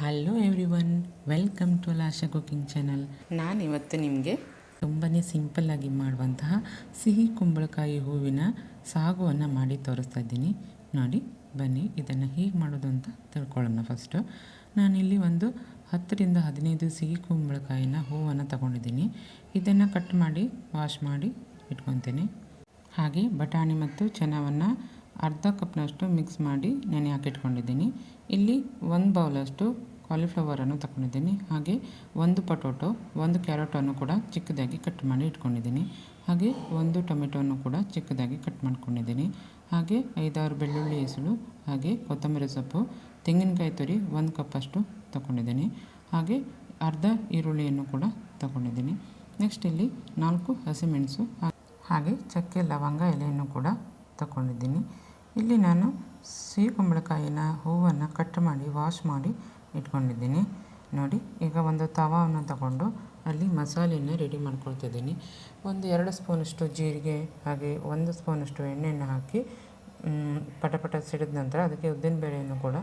Hello everyone welcome to Lasha cooking channel ನಾನಿವತ್ತು ನಿಮಗೆ ತುಂಬಾ ಸಿಂಪಲ್ಲಾಗಿ ಮಾಡುವಂತಹ ಸಿಹಿ ಕುಂಬಳಕಾಯಿ ಹೂವಿನ ಸಾಗುವನ್ನು ಮಾಡಿ ತೋರಿಸ್ತಾ ಇದ್ದೀನಿ. ನೋಡಿ ಬನ್ನಿ ಇದನ್ನು ಹೇಗೆ ಮಾಡೋದು ಅಂತ ತಿಳ್ಕೊಳ್ಳೋಣ ಫಸ್ಟು ನಾನಿಲ್ಲಿ ಒಂದು ಹತ್ತರಿಂದ ಹದಿನೈದು ಸಿಹಿ ಕುಂಬಳಕಾಯಿನ ಹೂವನ್ನು ತಗೊಂಡಿದ್ದೀನಿ. ಇದನ್ನು ಕಟ್ ಮಾಡಿ ವಾಶ್ ಮಾಡಿ ಇಟ್ಕೊತೀನಿ. ಹಾಗೆ ಬಟಾಣಿ ಮತ್ತು ಚೆನ್ನವನ್ನು ಅರ್ಧ ಕಪ್ನಷ್ಟು ಮಿಕ್ಸ್ ಮಾಡಿ ನೆನೆ ಹಾಕಿಟ್ಕೊಂಡಿದ್ದೀನಿ. ಇಲ್ಲಿ ಒಂದು ಬೌಲಷ್ಟು ಕಾಲಿಫ್ಲವರನ್ನು ತಗೊಂಡಿದ್ದೀನಿ ಹಾಗೆ ಒಂದು ಪಟೋಟೊ, ಒಂದು ಕ್ಯಾರೆಟನ್ನು ಕೂಡ ಚಿಕ್ಕದಾಗಿ ಕಟ್ ಮಾಡಿ ಇಟ್ಕೊಂಡಿದ್ದೀನಿ. ಹಾಗೆ ಒಂದು ಟೊಮೆಟೊವನ್ನು ಕೂಡ ಚಿಕ್ಕದಾಗಿ ಕಟ್ ಮಾಡ್ಕೊಂಡಿದ್ದೀನಿ. ಹಾಗೆ ಐದಾರು ಬೆಳ್ಳುಳ್ಳಿ ಹೆಸಳು, ಹಾಗೆ ಕೊತ್ತಂಬರಿ ಸೊಪ್ಪು, ತೆಂಗಿನಕಾಯಿ ತುರಿ ಒಂದು ಕಪ್ಪಷ್ಟು ತಗೊಂಡಿದ್ದೀನಿ ಹಾಗೆ ಅರ್ಧ ಈರುಳ್ಳಿಯನ್ನು ಕೂಡ ತಗೊಂಡಿದ್ದೀನಿ ನೆಕ್ಸ್ಟ್ ಇಲ್ಲಿ ನಾಲ್ಕು ಹಸಿಮೆಣಸು, ಹಾಗೆ ಚಕ್ಕೆ, ಲವಂಗ ಎಲೆಯನ್ನು ಕೂಡ ತಗೊಂಡಿದ್ದೀನಿ ಇಲ್ಲಿ ನಾನು ಸಿಹಿ ಕುಂಬಳಕಾಯಿನ ಹೂವನ್ನು ಕಟ್ ಮಾಡಿ ವಾಶ್ ಮಾಡಿ ಇಟ್ಕೊಂಡಿದ್ದೀನಿ. ನೋಡಿ, ಈಗ ಒಂದು ತವಾವನ್ನು ತಗೊಂಡು ಅಲ್ಲಿ ಮಸಾಲೆಯನ್ನು ರೆಡಿ ಮಾಡ್ಕೊಳ್ತಿದ್ದೀನಿ. ಒಂದು ಎರಡು ಸ್ಪೂನಷ್ಟು ಜೀರಿಗೆ, ಹಾಗೆ ಒಂದು ಸ್ಪೂನಷ್ಟು ಎಣ್ಣೆಯನ್ನು ಹಾಕಿ ಪಟ ಪಟ ಸಿಡಿದ ನಂತರ ಅದಕ್ಕೆ ಉದ್ದಿನಬೇಳೆಯನ್ನು ಕೂಡ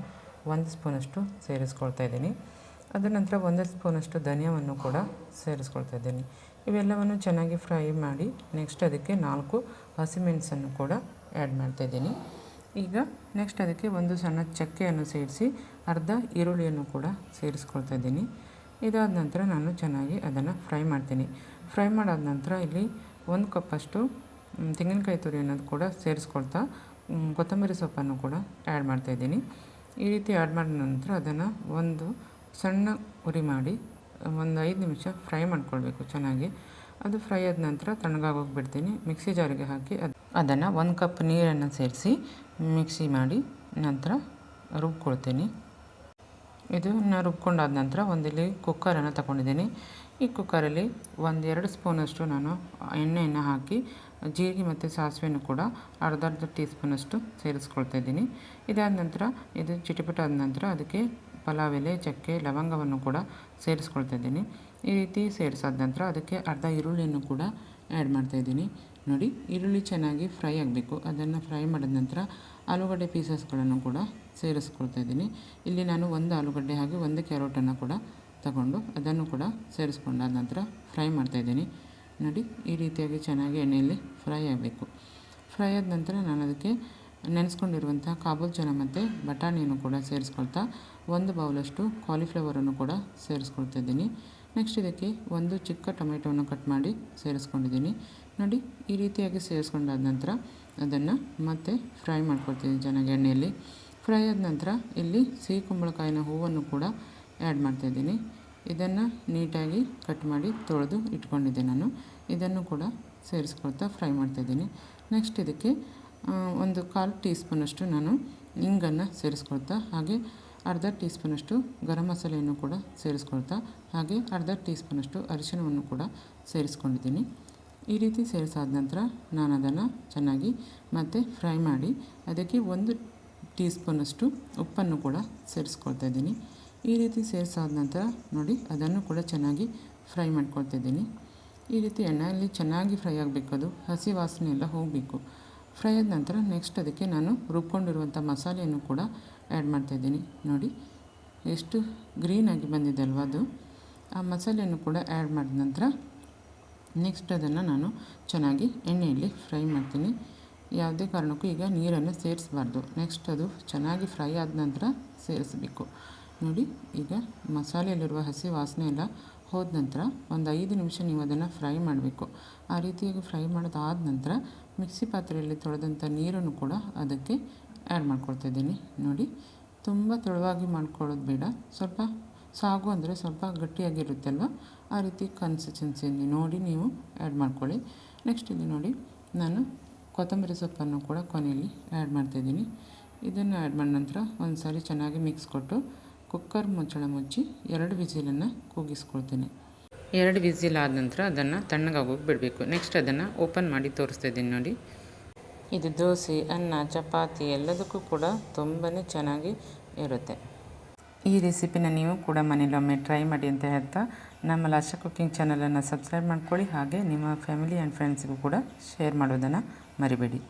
ಒಂದು ಸ್ಪೂನಷ್ಟು ಸೇರಿಸ್ಕೊಳ್ತಾ ಇದ್ದೀನಿ. ಅದರ ನಂತರ ಒಂದು ಸ್ಪೂನಷ್ಟು ಧನಿಯವನ್ನು ಕೂಡ ಸೇರಿಸ್ಕೊಳ್ತಾ ಇದ್ದೀನಿ. ಇವೆಲ್ಲವನ್ನು ಚೆನ್ನಾಗಿ ಫ್ರೈ ಮಾಡಿ ನೆಕ್ಸ್ಟ್ ಅದಕ್ಕೆ ನಾಲ್ಕು ಹಸಿಮೆಣಸನ್ನು ಕೂಡ ಆ್ಯಡ್ ಮಾಡ್ತಾಯಿದ್ದೀನಿ ಈಗ ನೆಕ್ಸ್ಟ್ ಅದಕ್ಕೆ ಒಂದು ಸಣ್ಣ ಚಕ್ಕೆಯನ್ನು ಸೇರಿಸಿ ಅರ್ಧ ಈರುಳ್ಳಿಯನ್ನು ಕೂಡ ಸೇರಿಸ್ಕೊಳ್ತಾ ಇದ್ದೀನಿ. ಇದಾದ ನಂತರ ನಾನು ಚೆನ್ನಾಗಿ ಅದನ್ನು ಫ್ರೈ ಮಾಡ್ತೀನಿ. ಫ್ರೈ ಮಾಡಾದ ನಂತರ ಇಲ್ಲಿ ಒಂದು ಕಪ್ಪಷ್ಟು ತೆಂಗಿನಕಾಯಿ ತುರಿ ಅನ್ನೋದು ಕೂಡ ಸೇರಿಸ್ಕೊಳ್ತಾ ಕೊತ್ತಂಬರಿ ಸೊಪ್ಪನ್ನು ಕೂಡ ಆ್ಯಡ್ ಮಾಡ್ತಾಯಿದ್ದೀನಿ ಈ ರೀತಿ ಆ್ಯಡ್ ಮಾಡಿದ ನಂತರ ಅದನ್ನು ಒಂದು ಸಣ್ಣ ಉರಿ ಮಾಡಿ, ಒಂದು ಐದು ನಿಮಿಷ ಫ್ರೈ ಮಾಡ್ಕೊಳ್ಬೇಕು ಚೆನ್ನಾಗಿ. ಅದು ಫ್ರೈ ಆದ ನಂತರ ತಣ್ಣಗಾಗೋಗಿ ಬಿಡ್ತೀನಿ ಮಿಕ್ಸಿ ಜಾರಿಗೆ ಹಾಕಿ ಅದು, ಅದನ್ನು ಒಂದು ಕಪ್ ನೀರನ್ನು ಸೇರಿಸಿ ಮಿಕ್ಸಿ ಮಾಡಿ ನಂತರ ರುಬ್ಕೊಳ್ತೀನಿ. ಇದನ್ನು ರುಬ್ಕೊಂಡಾದ ನಂತರ ಒಂದಿಲ್ಲಿ ಕುಕ್ಕರನ್ನು ತಗೊಂಡಿದ್ದೀನಿ. ಈ ಕುಕ್ಕರಲ್ಲಿ ಒಂದೆರಡು ಸ್ಪೂನಷ್ಟು ನಾನು ಎಣ್ಣೆಯನ್ನು ಹಾಕಿ, ಜೀರಿಗೆ ಮತ್ತು ಸಾಸಿವೆಯನ್ನು ಕೂಡ ಅರ್ಧ ಅರ್ಧ ಟೀ ಸ್ಪೂನಷ್ಟು ಸೇರಿಸ್ಕೊಳ್ತಾ ಇದ್ದೀನಿ. ಇದಾದ ನಂತರ, ಇದು ಚಿಟಪಟ ನಂತರ ಅದಕ್ಕೆ ಪಲಾವ್ ಎಲೆ, ಚಕ್ಕೆ, ಲವಂಗವನ್ನು ಕೂಡ ಸೇರಿಸ್ಕೊಳ್ತಾ ಇದ್ದೀನಿ. ಈ ರೀತಿ ಸೇರಿಸಾದ ನಂತರ ಅದಕ್ಕೆ ಅರ್ಧ ಈರುಳ್ಳಿಯನ್ನು ಕೂಡ ಆ್ಯಡ್ ಮಾಡ್ತಾಯಿದ್ದೀನಿ ನೋಡಿ, ಈರುಳ್ಳಿ ಚೆನ್ನಾಗಿ ಫ್ರೈ ಆಗಬೇಕು. ಅದನ್ನು ಫ್ರೈ ಮಾಡಿದ ನಂತರ ಆಲೂಗಡ್ಡೆ ಪೀಸಸ್ಗಳನ್ನು ಕೂಡ ಸೇರಿಸ್ಕೊಳ್ತಾ ಇದ್ದೀನಿ. ಇಲ್ಲಿ ನಾನು ಒಂದು ಆಲೂಗಡ್ಡೆ ಹಾಗೆ ಒಂದು ಕ್ಯಾರೋಟನ್ನು ಕೂಡ ತಗೊಂಡು ಅದನ್ನು ಕೂಡ ಸೇರಿಸ್ಕೊಂಡಾದ ನಂತರ ಫ್ರೈ ಮಾಡ್ತಾಯಿದ್ದೀನಿ ನೋಡಿ, ಈ ರೀತಿಯಾಗಿ ಚೆನ್ನಾಗಿ ಎಣ್ಣೆಯಲ್ಲಿ ಫ್ರೈ ಆಗಬೇಕು. ಫ್ರೈ ಆದ ನಂತರ ನಾನು ಅದಕ್ಕೆ ನೆನೆಸ್ಕೊಂಡಿರುವಂಥ ಕಾಬೂಲ್ ಚನ ಮತ್ತು ಬಟಾಣಿಯನ್ನು ಕೂಡ ಸೇರಿಸ್ಕೊಳ್ತಾ ಒಂದು ಬೌಲಷ್ಟು ಕಾಲಿಫ್ಲವರನ್ನು ಕೂಡ ಸೇರಿಸ್ಕೊಳ್ತಾ ಇದ್ದೀನಿ. ನೆಕ್ಸ್ಟ್ ಇದಕ್ಕೆ ಒಂದು ಚಿಕ್ಕ ಟೊಮೆಟೊವನ್ನು ಕಟ್ ಮಾಡಿ ಸೇರಿಸ್ಕೊಂಡಿದ್ದೀನಿ. ನೋಡಿ, ಈ ರೀತಿಯಾಗಿ ಸೇರಿಸ್ಕೊಂಡಾದ ನಂತರ ಅದನ್ನು ಮತ್ತೆ ಫ್ರೈ ಮಾಡ್ಕೊಳ್ತೀನಿ ಚೆನ್ನಾಗಿ ಎಣ್ಣೆಯಲ್ಲಿ. ಫ್ರೈ ಆದ ನಂತರ ಇಲ್ಲಿ ಸಿಹಿ ಕುಂಬಳಕಾಯಿನ ಹೂವನ್ನು ಕೂಡ ಆ್ಯಡ್ ಮಾಡ್ತಾಯಿದ್ದೀನಿ ಇದನ್ನು ನೀಟಾಗಿ ಕಟ್ ಮಾಡಿ ತೊಳೆದು ಇಟ್ಕೊಂಡಿದ್ದೆ ನಾನು. ಇದನ್ನು ಕೂಡ ಸೇರಿಸ್ಕೊಳ್ತಾ ಫ್ರೈ ಮಾಡ್ತಾಯಿದ್ದೀನಿ ನೆಕ್ಸ್ಟ್ ಇದಕ್ಕೆ ಒಂದು ಕಾಲು ಟೀ ಸ್ಪೂನಷ್ಟು ನಾನು ಇಂಗನ್ನು ಸೇರಿಸ್ಕೊಳ್ತಾ ಹಾಗೆ ಅರ್ಧ ಟೀ ಸ್ಪೂನಷ್ಟು ಗರಂ ಮಸಾಲೆಯನ್ನು ಕೂಡ ಸೇರಿಸ್ಕೊಳ್ತಾ, ಹಾಗೆ ಅರ್ಧ ಟೀ ಸ್ಪೂನಷ್ಟು ಅರಿಶಿಣವನ್ನು ಕೂಡ ಸೇರಿಸ್ಕೊಂಡಿದ್ದೀನಿ. ಈ ರೀತಿ ಸೇರಿಸಾದ ನಂತರ ನಾನು ಅದನ್ನು ಚೆನ್ನಾಗಿ ಮತ್ತೆ ಫ್ರೈ ಮಾಡಿ, ಅದಕ್ಕೆ ಒಂದು ಟೀ ಸ್ಪೂನಷ್ಟು ಉಪ್ಪನ್ನು ಕೂಡ ಸೇರಿಸ್ಕೊಳ್ತಾ ಇದ್ದೀನಿ. ಈ ರೀತಿ ಸೇರಿಸಾದ ನಂತರ ನೋಡಿ, ಅದನ್ನು ಕೂಡ ಚೆನ್ನಾಗಿ ಫ್ರೈ ಮಾಡ್ಕೊಳ್ತಾ ಇದ್ದೀನಿ. ಈ ರೀತಿ ಎಣ್ಣೆಯಲ್ಲಿ ಚೆನ್ನಾಗಿ ಫ್ರೈ ಆಗಬೇಕು ಅದು. ಹಸಿ ವಾಸನೆ ಎಲ್ಲ ಹೋಗಬೇಕು. ಫ್ರೈ ಆದ ನಂತರ ನೆಕ್ಸ್ಟ್ ಅದಕ್ಕೆ ನಾನು ರುಬ್ಕೊಂಡಿರುವಂಥ ಮಸಾಲೆಯನ್ನು ಕೂಡ ಆ್ಯಡ್ ಮಾಡ್ತಾಯಿದ್ದೀನಿ ನೋಡಿ, ಎಷ್ಟು ಗ್ರೀನಾಗಿ ಬಂದಿದೆ ಅಲ್ವಾ ಅದು. ಆ ಮಸಾಲೆಯನ್ನು ಕೂಡ ಆ್ಯಡ್ ಮಾಡಿದ ನಂತರ ನೆಕ್ಸ್ಟ್ ಅದನ್ನು ನಾನು ಚೆನ್ನಾಗಿ ಎಣ್ಣೆಯಲ್ಲಿ ಫ್ರೈ ಮಾಡ್ತೀನಿ. ಯಾವುದೇ ಕಾರಣಕ್ಕೂ ಈಗ ನೀರನ್ನು ಸೇರಿಸಬಾರ್ದು. ನೆಕ್ಸ್ಟ್ ಅದು ಚೆನ್ನಾಗಿ ಫ್ರೈ ಆದ ನಂತರ ಸೇರಿಸಬೇಕು. ನೋಡಿ, ಈಗ ಮಸಾಲೆಯಲ್ಲಿರುವ ಹಸಿ ವಾಸನೆ ಎಲ್ಲ ಹೋದ ನಂತರ ಒಂದು ಐದು ನಿಮಿಷ ನೀವು ಅದನ್ನು ಫ್ರೈ ಮಾಡಬೇಕು. ಆ ರೀತಿಯಾಗಿ ಫ್ರೈ ಮಾಡೋದಾದ ನಂತರ ಮಿಕ್ಸಿ ಪಾತ್ರೆಯಲ್ಲಿ ತೊಳೆದಂಥ ನೀರನ್ನು ಕೂಡ ಅದಕ್ಕೆ ಆ್ಯಡ್ ಮಾಡ್ಕೊಳ್ತಾ ಇದ್ದೀನಿ. ನೋಡಿ, ತುಂಬ ತೆಳುವಾಗಿ ಮಾಡ್ಕೊಳ್ಳೋದು ಬೇಡ. ಸ್ವಲ್ಪ ಸಾಗು ಅಂದರೆ ಸ್ವಲ್ಪ ಗಟ್ಟಿಯಾಗಿರುತ್ತಲ್ವ? ಆ ರೀತಿ ಕನ್ಸಿಸ್ಟೆನ್ಸಿಯಲ್ಲಿ ನೋಡಿ ನೀವು ಆ್ಯಡ್ ಮಾಡ್ಕೊಳ್ಳಿ. ನೆಕ್ಸ್ಟ್ ಇಲ್ಲಿ ನೋಡಿ, ನಾನು ಕೊತ್ತಂಬರಿ ಸೊಪ್ಪನ್ನು ಕೂಡ ಕೊನೆಯಲ್ಲಿ ಆ್ಯಡ್ ಮಾಡ್ತಾಯಿದ್ದೀನಿ ಇದನ್ನು ಆ್ಯಡ್ ಮಾಡಿದ ನಂತರ ಒಂದು ಸಾರಿ ಚೆನ್ನಾಗಿ ಮಿಕ್ಸ್ ಕೊಟ್ಟು ಕುಕ್ಕರ್ ಮುಚ್ಚಳ ಮುಚ್ಚಿ ಎರಡು ವಿಸಿಲನ್ನು ಕೂಗಿಸ್ಕೊಳ್ತೇನೆ. ಎರಡು ವಿಸಿಲ್ ಆದ ನಂತರ ಅದನ್ನು ತಣ್ಣಗಾಗೋಗಿ ಬಿಡಬೇಕು ನೆಕ್ಸ್ಟ್ ಅದನ್ನು ಓಪನ್ ಮಾಡಿ ತೋರಿಸ್ತಾ ಇದ್ದೀನಿ ನೋಡಿ. ಇದು ದೋಸೆ ಅನ್ನ ಚಪಾತಿ ಎಲ್ಲದಕ್ಕೂ ಕೂಡ ತುಂಬಾ ಚೆನ್ನಾಗಿ ಇರುತ್ತೆ. ಈ ರೆಸಿಪಿನ ನೀವು ಕೂಡ ಮನೇಲೊಮ್ಮೆ ಟ್ರೈ ಮಾಡಿ ಅಂತ ಹೇಳ್ತಾ ನಮ್ಮ ಲಾಶ ಕುಕ್ಕಿಂಗ್ ಚಾನಲನ್ನು ಸಬ್ಸ್ಕ್ರೈಬ್ ಮಾಡ್ಕೊಳ್ಳಿ ಹಾಗೆ ನಿಮ್ಮ ಫ್ಯಾಮಿಲಿ ಆ್ಯಂಡ್ ಫ್ರೆಂಡ್ಸ್ಗೂ ಕೂಡ ಶೇರ್ ಮಾಡೋದನ್ನು ಮರಿಬೇಡಿ.